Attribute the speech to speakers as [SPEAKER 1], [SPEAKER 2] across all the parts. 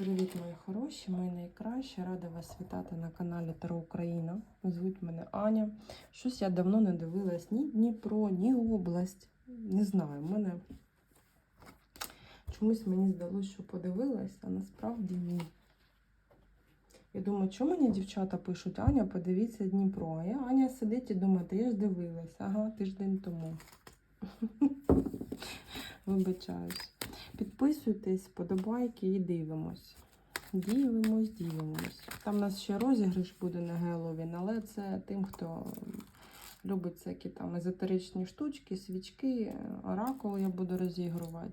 [SPEAKER 1] Привіт, мої хороші, мої найкращі. Рада вас вітати на каналі Таро Україна. Звуть мене Аня. Щось я давно не дивилась ні Дніпро, ні область. Не знаю, мене чомусь мені здалося, що подивилась, а насправді ні. Я думаю, чому мені дівчата пишуть, Аня, подивіться Дніпро. А я Аня сидить і думає, я ж дивилась, ага, тиждень тому. Вибачаюсь. Підписуйтесь, подобайки і дивимось. Дивимось, дивимось. Там у нас ще розіграш буде на Геловін, але це тим, хто любить всякі там езотеричні штучки, свічки, оракули я буду розігрувати,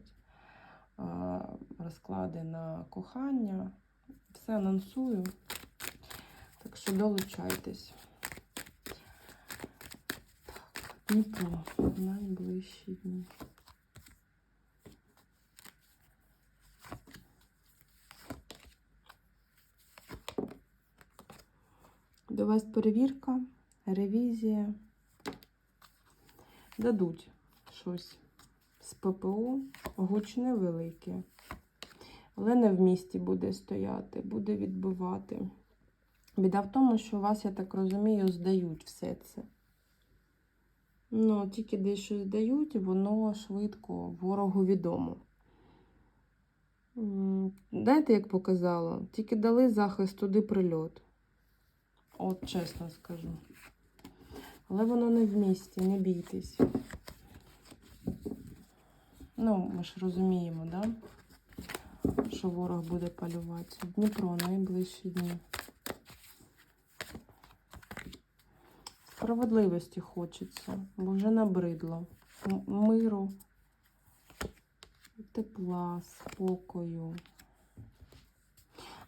[SPEAKER 1] розклади на кохання. Все анонсую. Так що долучайтесь. Так, Дніпро. Найближчі дні. До вас перевірка, ревізія. Дадуть щось з ППО, гучне велике. Але не в місті буде стояти, буде відбивати. Біда в тому, що вас, я так розумію, здають все це. Ну, тільки десь щось здають, воно швидко ворогу відомо. Знаєте, як показала? Тільки дали захист туди прильот. От чесно скажу. Але воно не в місті, не бійтесь. Ну, ми ж розуміємо, да? що ворог буде полювати. Дніпро найближчі дні. Справедливості хочеться, бо вже набридло. Миру, тепла, спокою.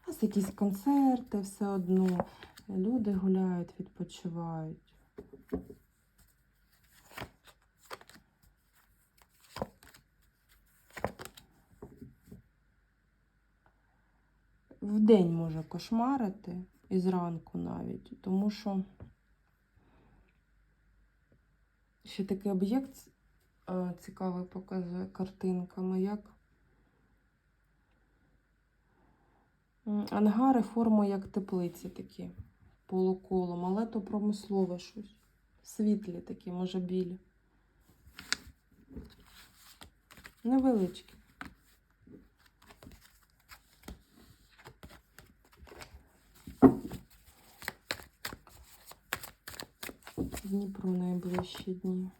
[SPEAKER 1] У нас якісь концерти все одно. Люди гуляють, відпочивають. Вдень може кошмарити і зранку навіть, тому що ще такий об'єкт е, цікавий показує картинками, як ангари форму як теплиці такі полуколом, але то промислове щось. Світлі такі, може, білі. Невеличкі. Дніпро найближчі дні.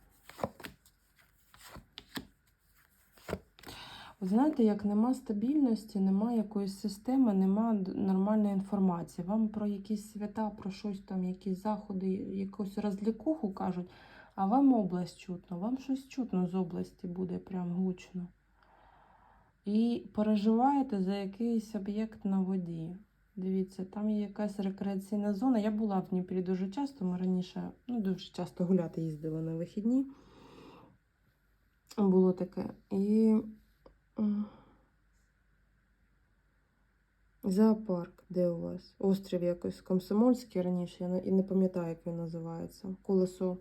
[SPEAKER 1] Знаєте, як нема стабільності, нема якоїсь системи, нема нормальної інформації. Вам про якісь свята, про щось там, якісь заходи, якусь розлікуху кажуть, а вам область чутно, вам щось чутно з області буде прям гучно. І переживаєте за якийсь об'єкт на воді. Дивіться, там є якась рекреаційна зона. Я була в Дніпрі дуже часто. Ми раніше ну, дуже часто гуляти їздила на вихідні. Було таке. І зоопарк, де у вас? Острів якось Комсомольський раніше, я і не пам'ятаю, як він називається. Колесо.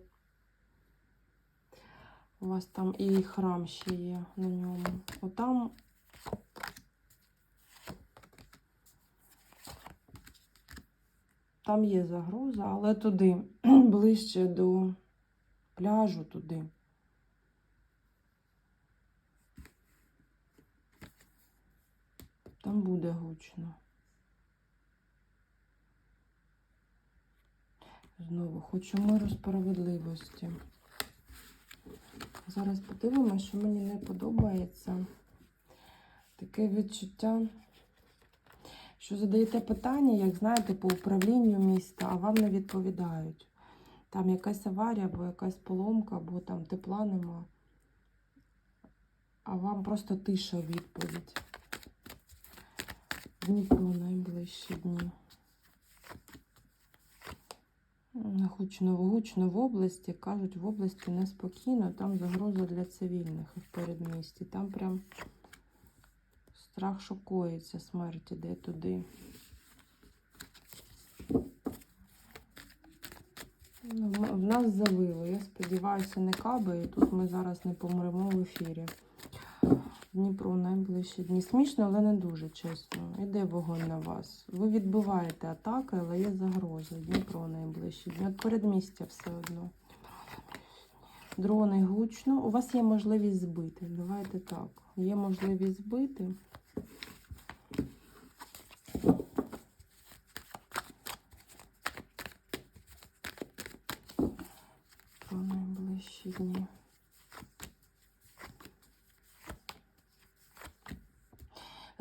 [SPEAKER 1] У вас там і храм ще є на ньому. Отам Там є загроза, але туди, ближче до пляжу туди. Там буде гучно. Знову хочу миру справедливості. Зараз подивимося, що мені не подобається. Таке відчуття що задаєте питання, як знаєте, по управлінню міста, а вам не відповідають. Там якась аварія, або якась поломка, або там тепла нема. А вам просто тиша відповідь. Дніпро найближчі дні. Гучно, гучно в області. Кажуть, в області неспокійно, там загроза для цивільних в передмісті. Там прям страх шокується, смерть іде туди. Ну, В нас завило. Я сподіваюся, не кабає. Тут ми зараз не помремо в ефірі. Дніпро найближчі дні. Смішно, але не дуже чесно. Іде вогонь на вас. Ви відбиваєте атаки, але є загроза. Дніпро найближчі дні. От передмістя все одно. Дрони гучно. У вас є можливість збити. Давайте так. Є можливість збити. Про найближчі дні.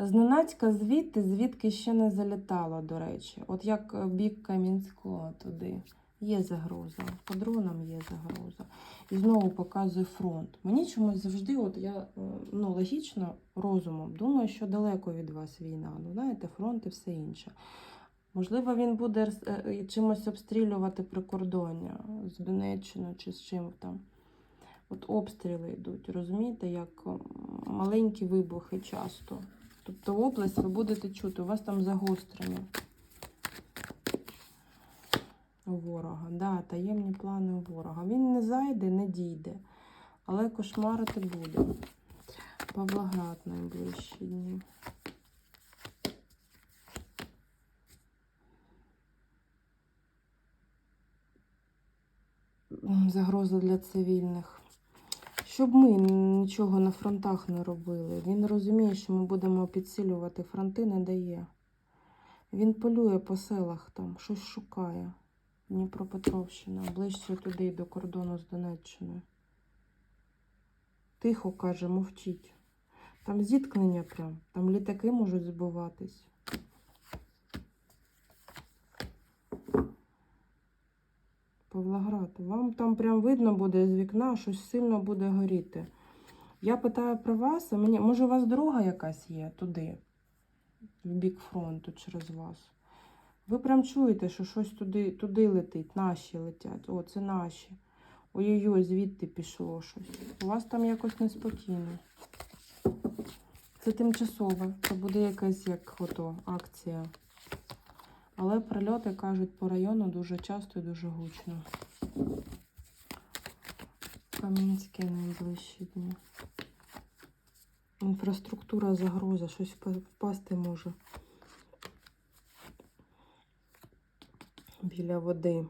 [SPEAKER 1] Зненацька звідти, звідки ще не залітало, до речі. От як е, бік Кам'янського туди. Є загроза. По дронам є загроза. І знову показує фронт. Мені чомусь завжди, от я е, ну, логічно, розумом, думаю, що далеко від вас війна. Ну, знаєте, фронт і все інше. Можливо, він буде е, чимось обстрілювати прикордоння з Донеччини чи з чим там. От обстріли йдуть, розумієте, як маленькі вибухи часто. Тобто область ви будете чути, у вас там загострення у ворога. Да, таємні плани у ворога. Він не зайде, не дійде, але кошмарити буде. Павлоград найближчі дні. Загроза для цивільних. Щоб ми нічого на фронтах не робили. Він розуміє, що ми будемо підсилювати фронти, не дає. Він полює по селах там, щось шукає. Дніпропетровщина, ближче туди до кордону з Донеччиною. Тихо каже, мовчіть. Там зіткнення прям, там літаки можуть збиватись. Павлоград, вам там прям видно буде з вікна, щось сильно буде горіти. Я питаю про вас, а мені, може, у вас дорога якась є туди, в бік фронту через вас. Ви прям чуєте, що щось туди, туди летить, наші летять. О, це наші. Ой-ой-ой, звідти пішло щось. У вас там якось неспокійно. Це тимчасове, це буде якась як ото акція. Але прильоти кажуть по району дуже часто і дуже гучно. Кам'янське найближчі дні. Інфраструктура загроза, щось впа- впасти може. Біля води.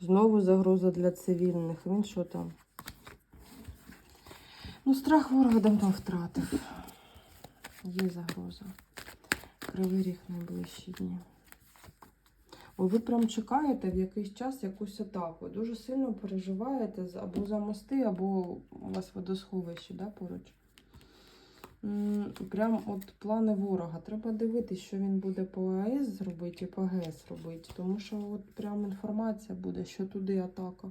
[SPEAKER 1] Знову загроза для цивільних. Він що там? Ну, страх ворога давно втратив. Є загроза. Кривий ріг найближчі дні. Ой, ви прям чекаєте в якийсь час якусь атаку. Дуже сильно переживаєте або за мости, або у вас водосховище да, поруч. Прям от плани ворога. Треба дивитися, що він буде по АЕС зробити і по ГЕС робити. Тому що от прям інформація буде, що туди атака.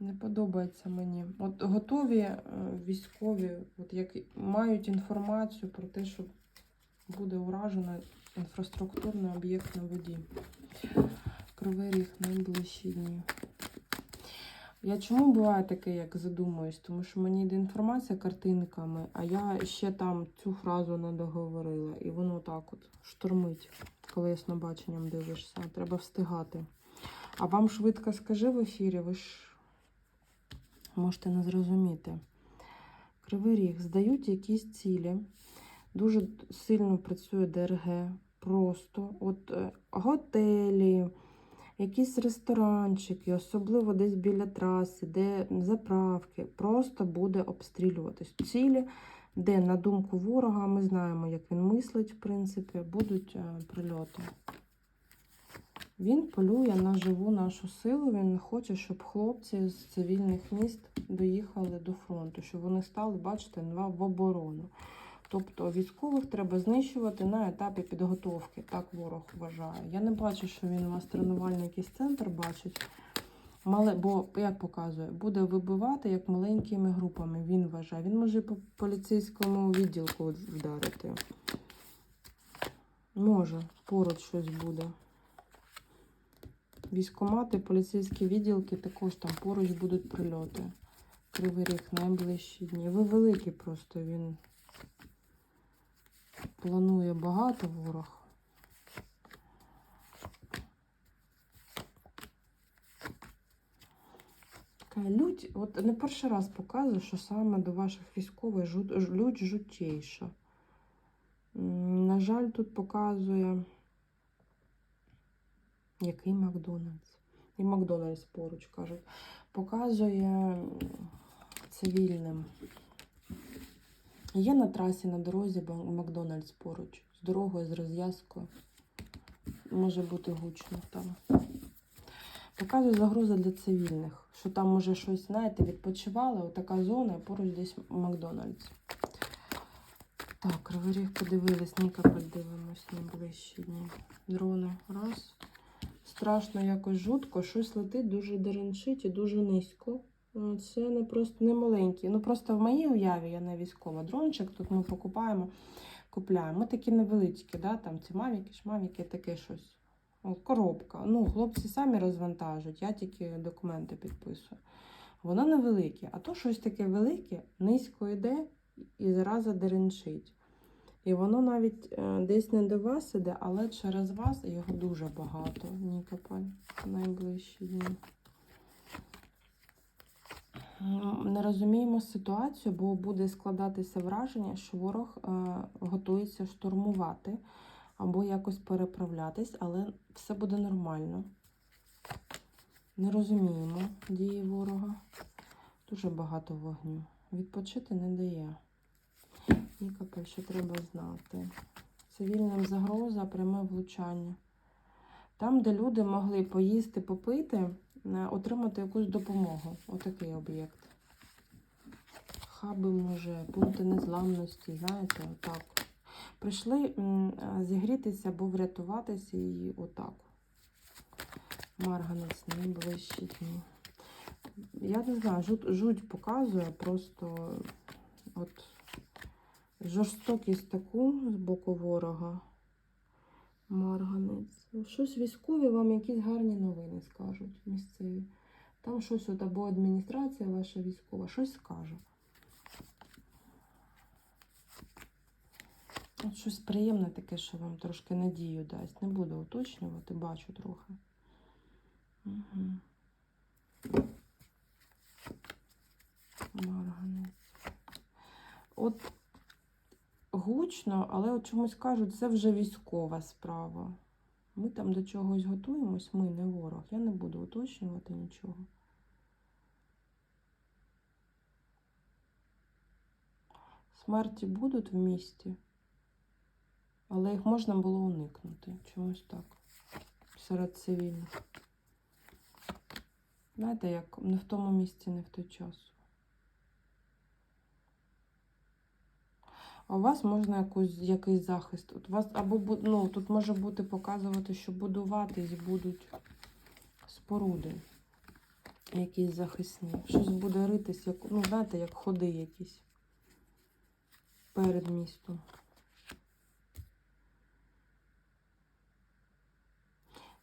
[SPEAKER 1] Не подобається мені. От готові е, військові, от як мають інформацію про те, що буде уражено інфраструктурний об'єкт на воді. Кривий ріг найближчі дні. Я чому буває таке, як задумуюсь? Тому що мені йде інформація картинками, а я ще там цю фразу не договорила. І воно так от штормить, коли яснобаченням дивишся. Треба встигати. А вам швидко скажи в ефірі, ви ж можете не зрозуміти. Кривий ріг здають якісь цілі. Дуже сильно працює ДРГ. Просто от е, готелі, якісь ресторанчики, особливо десь біля траси, де заправки, просто буде обстрілюватись. Цілі, де, на думку ворога, ми знаємо, як він мислить, в принципі, будуть е, прильоти. Він полює на живу нашу силу. Він хоче, щоб хлопці з цивільних міст доїхали до фронту, щоб вони стали, бачите, в оборону. Тобто військових треба знищувати на етапі підготовки, так ворог вважає. Я не бачу, що він у вас тренувальний якийсь центр бачить. Бо, як показує, буде вибивати як маленькими групами. Він вважає. Він може по поліцейському відділку вдарити. Може, поруч щось буде. Військомати, поліцейські відділки також там поруч будуть прильоти. Кривий ріг найближчі дні. Ви великий просто він планує багато ворог. Така Лють, от не перший раз показує, що саме до ваших військових лють жутейша. На жаль, тут показує який Макдональдс. І Макдональдс поруч кажуть. Показує цивільним. Є на трасі на дорозі Макдональдс поруч. З дорогою, з розв'язкою. Може бути гучно там. Показує загроза для цивільних. Що там може щось, знаєте, відпочивали, отака зона, і поруч десь Макдональдс. Так, Кривий Ріг подивились, Нікополь дивимось найближчі дні. Дрони. Раз. Страшно якось жутко, щось летить дуже деренчить і дуже низько. Е, Це не просто не маленькі. Ну просто в моїй уяві я не військова. Дрончик тут ми покупаємо, купляємо. Ми такі невеличкі, да? там ці мавіки, шмавіки, таке щось. Коробка. Ну, хлопці самі розвантажують, я тільки документи підписую. Воно невелике, а то щось таке велике, низько йде і зараза деренчить. І воно навіть е, десь не до вас іде, але через вас його дуже багато. Нікополь найближчі дні. Не розуміємо ситуацію, бо буде складатися враження, що ворог е, готується штурмувати або якось переправлятись, але все буде нормально. Не розуміємо дії ворога. Дуже багато вогню. Відпочити не дає. Нікополь, що треба знати. Цивільним загроза, пряме влучання. Там, де люди могли поїсти, попити, отримати якусь допомогу. Отакий об'єкт. Хаби, може, пункти незламності, знаєте, отак. Прийшли е, зігрітися або врятуватися і отак. Марганець найближчі дні. Я не знаю, жуть, жуть показує просто от жорстокість таку з боку ворога. Марганець. Ну, Щось військові вам якісь гарні новини скажуть місцеві. Там щось от або адміністрація ваша військова, щось скаже. От щось приємне таке, що вам трошки надію дасть. Не буду уточнювати, бачу трохи. Угу. Марганець. От гучно, але от чомусь кажуть, це вже військова справа. Ми там до чогось готуємось, ми не ворог. Я не буду уточнювати нічого. Смерті будуть в місті, але їх можна було уникнути. Чомусь так. Серед цивільних. Знаєте, як не в тому місці, не в той час. А у вас можна якусь, якийсь захист. От вас або ну, тут може бути показувати, що будуватись будуть споруди якісь захисні. Щось буде ритись, як, ну, знаєте, як ходи якісь перед містом.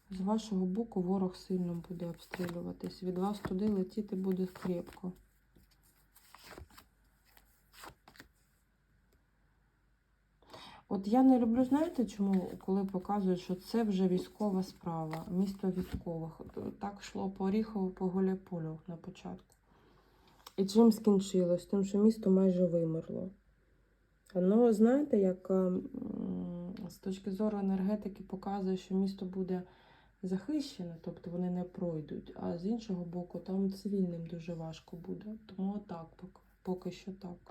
[SPEAKER 1] З вашого боку ворог сильно буде обстрілюватись. Від вас туди летіти буде крепко. От я не люблю, знаєте, чому, коли показують, що це вже військова справа, місто військових. Так йшло по Оріхову, по Гуляйполю на початку. І чим скінчилось? Тим, що місто майже вимерло. Ну, знаєте, як ем, з точки зору енергетики показує, що місто буде захищене, тобто вони не пройдуть, а з іншого боку, там цивільним дуже важко буде. Тому отак поки що так.